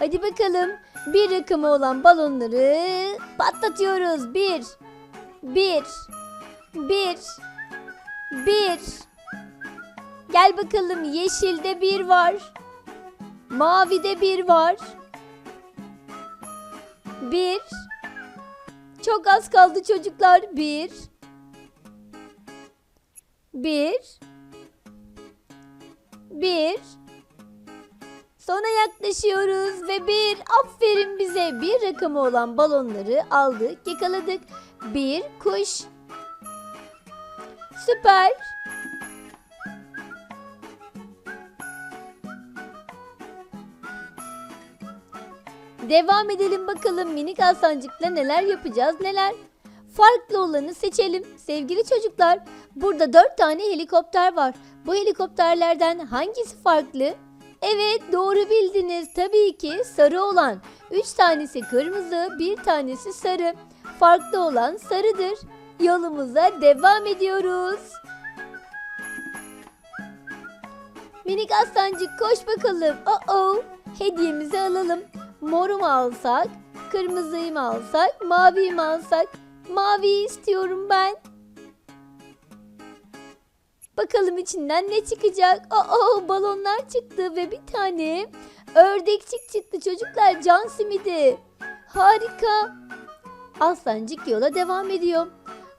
Hadi bakalım. Bir rakımı olan balonları patlatıyoruz. Bir, bir, bir, bir. Gel bakalım yeşilde bir var. Mavide bir var. Bir. Çok az kaldı çocuklar. Bir. Bir. Bir. Sona yaklaşıyoruz ve bir. Aferin bize. Bir rakamı olan balonları aldık, yakaladık. Bir kuş. Süper. Devam edelim bakalım minik aslancıkla neler yapacağız neler. Farklı olanı seçelim sevgili çocuklar. Burada dört tane helikopter var. Bu helikopterlerden hangisi farklı? Evet doğru bildiniz. Tabii ki sarı olan. Üç tanesi kırmızı, bir tanesi sarı. Farklı olan sarıdır. Yolumuza devam ediyoruz. Minik aslancık koş bakalım. Oh Hediyemizi alalım. Moru mu alsak? Kırmızıyı mı alsak? Maviyi mi alsak? Maviyi istiyorum ben. Bakalım içinden ne çıkacak? Aa balonlar çıktı ve bir tane ördekçik çıktı çocuklar can simidi. Harika. Aslancık yola devam ediyor.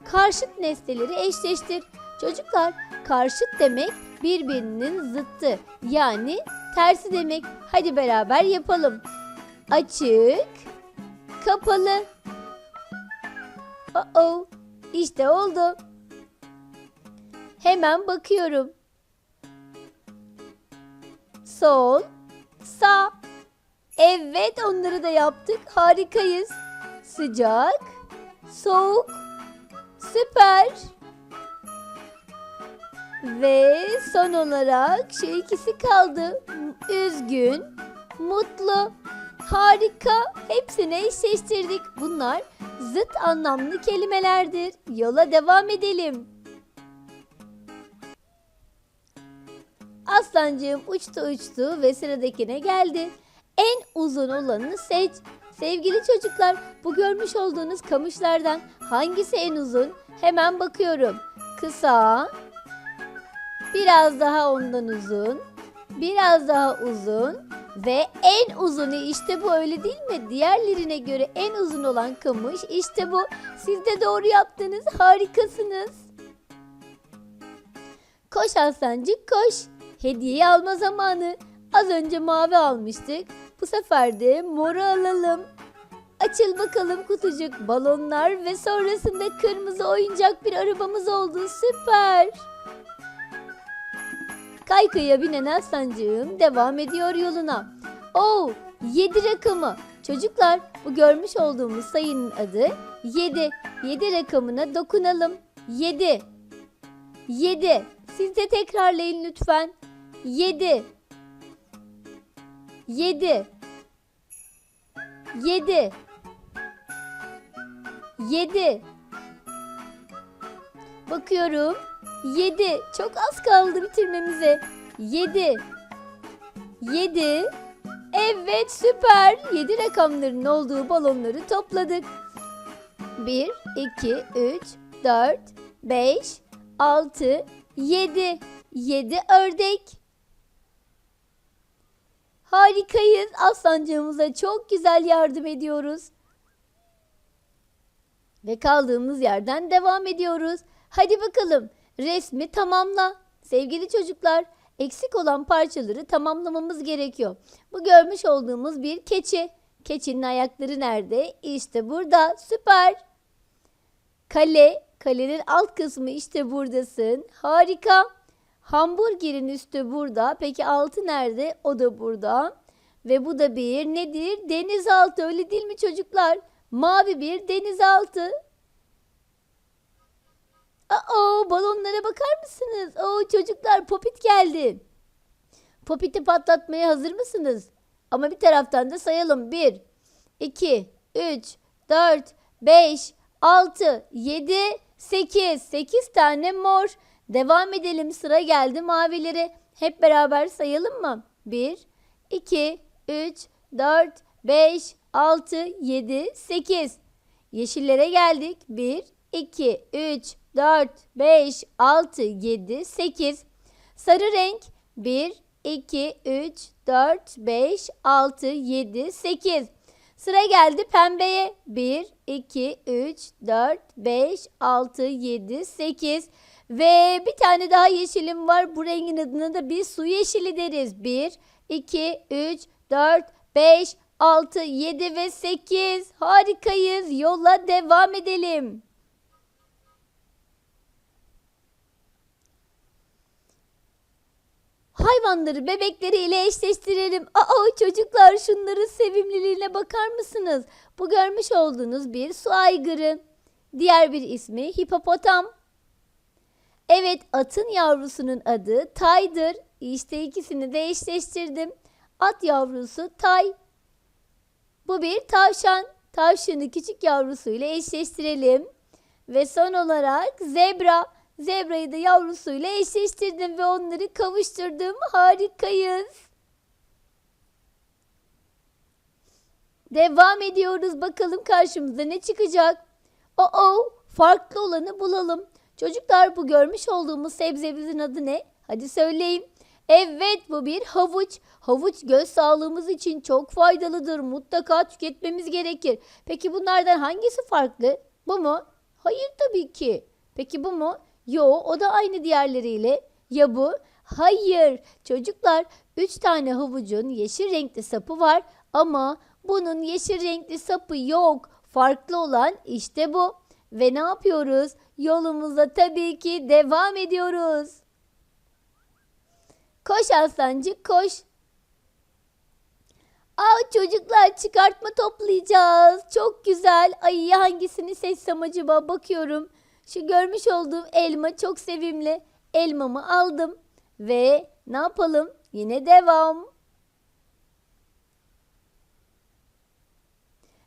Karşıt nesneleri eşleştir. Çocuklar karşıt demek birbirinin zıttı yani tersi demek. Hadi beraber yapalım. Açık, kapalı. Oh işte oldu. Hemen bakıyorum. Sol, sağ. Evet onları da yaptık. Harikayız. Sıcak, soğuk. Süper. Ve son olarak şu ikisi kaldı. Üzgün, mutlu. Harika. Hepsini eşleştirdik. Bunlar zıt anlamlı kelimelerdir. Yola devam edelim. Aslancığım uçtu uçtu ve sıradakine geldi. En uzun olanını seç. Sevgili çocuklar, bu görmüş olduğunuz kamışlardan hangisi en uzun? Hemen bakıyorum. Kısa, biraz daha ondan uzun, biraz daha uzun ve en uzunu işte bu öyle değil mi? Diğerlerine göre en uzun olan kamış işte bu. Siz de doğru yaptınız. Harikasınız. Koş aslancık koş. Hediyeyi alma zamanı. Az önce mavi almıştık. Bu sefer de moru alalım. Açıl bakalım kutucuk balonlar ve sonrasında kırmızı oyuncak bir arabamız oldu. Süper. Kaykaya binen aslancığım devam ediyor yoluna. Oo, 7 rakamı. Çocuklar bu görmüş olduğumuz sayının adı 7. 7 rakamına dokunalım. 7. 7. Siz de tekrarlayın lütfen. 7. 7. 7. 7. Bakıyorum. 7. Çok az kaldı bitirmemize. 7. 7. Evet süper. 7 rakamların olduğu balonları topladık. 1, 2, 3, 4, 5, 6, 7. 7 ördek. Harikayız. Aslancığımıza çok güzel yardım ediyoruz. Ve kaldığımız yerden devam ediyoruz. Hadi bakalım resmi tamamla. Sevgili çocuklar eksik olan parçaları tamamlamamız gerekiyor. Bu görmüş olduğumuz bir keçi. Keçinin ayakları nerede? İşte burada. Süper. Kale. Kalenin alt kısmı işte buradasın. Harika. Hamburgerin üstü burada. Peki altı nerede? O da burada. Ve bu da bir nedir? Denizaltı öyle değil mi çocuklar? Mavi bir denizaltı. Aa, balonlara bakar mısınız? Oo, çocuklar popit geldi. Popiti patlatmaya hazır mısınız? Ama bir taraftan da sayalım. 1, 2, 3, 4, 5, 6, 7, 8. 8 tane mor. Devam edelim. Sıra geldi mavilere. Hep beraber sayalım mı? 1, 2, 3, 4, 5, 6, 7, 8. Yeşillere geldik. 1, 2, 3, 4, 5, 6, 7, 8. Sarı renk 1, 2, 3, 4, 5, 6, 7, 8. Sıra geldi pembeye. 1, 2, 3, 4, 5, 6, 7, 8. Ve bir tane daha yeşilim var. Bu rengin adına da bir su yeşili deriz. 1, 2, 3, 4, 5, 6, 7 ve 8. Harikayız. Yola devam edelim. Hayvanları bebekleriyle eşleştirelim. Aa çocuklar şunların sevimliliğine bakar mısınız? Bu görmüş olduğunuz bir su aygırı. Diğer bir ismi hipopotam. Evet atın yavrusunun adı Tay'dır. İşte ikisini de eşleştirdim. At yavrusu Tay. Bu bir tavşan. Tavşanı küçük yavrusuyla eşleştirelim. Ve son olarak zebra. Zebrayı da yavrusuyla eşleştirdim ve onları kavuşturdum. Harikayız. Devam ediyoruz. Bakalım karşımıza ne çıkacak? Oo, farklı olanı bulalım. Çocuklar bu görmüş olduğumuz sebzemizin adı ne? Hadi söyleyin. Evet bu bir havuç. Havuç göz sağlığımız için çok faydalıdır. Mutlaka tüketmemiz gerekir. Peki bunlardan hangisi farklı? Bu mu? Hayır tabii ki. Peki bu mu? Yo o da aynı diğerleriyle. Ya bu? Hayır. Çocuklar 3 tane havucun yeşil renkli sapı var ama bunun yeşil renkli sapı yok. Farklı olan işte bu. Ve ne yapıyoruz? Yolumuza tabii ki devam ediyoruz. Koş aslancık koş. Aa çocuklar çıkartma toplayacağız. Çok güzel. Ay hangisini seçsem acaba bakıyorum. Şu görmüş olduğum elma çok sevimli. Elmamı aldım ve ne yapalım? Yine devam.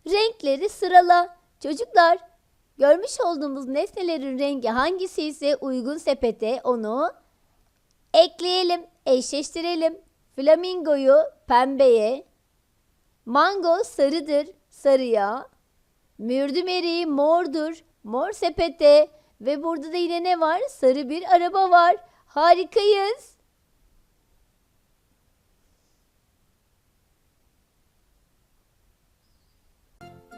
Renkleri sırala. Çocuklar görmüş olduğumuz nesnelerin rengi hangisi ise uygun sepete onu ekleyelim, eşleştirelim. Flamingoyu pembeye, mango sarıdır, sarıya, mürdüm eriği mordur, mor sepete ve burada da yine ne var? Sarı bir araba var. Harikayız.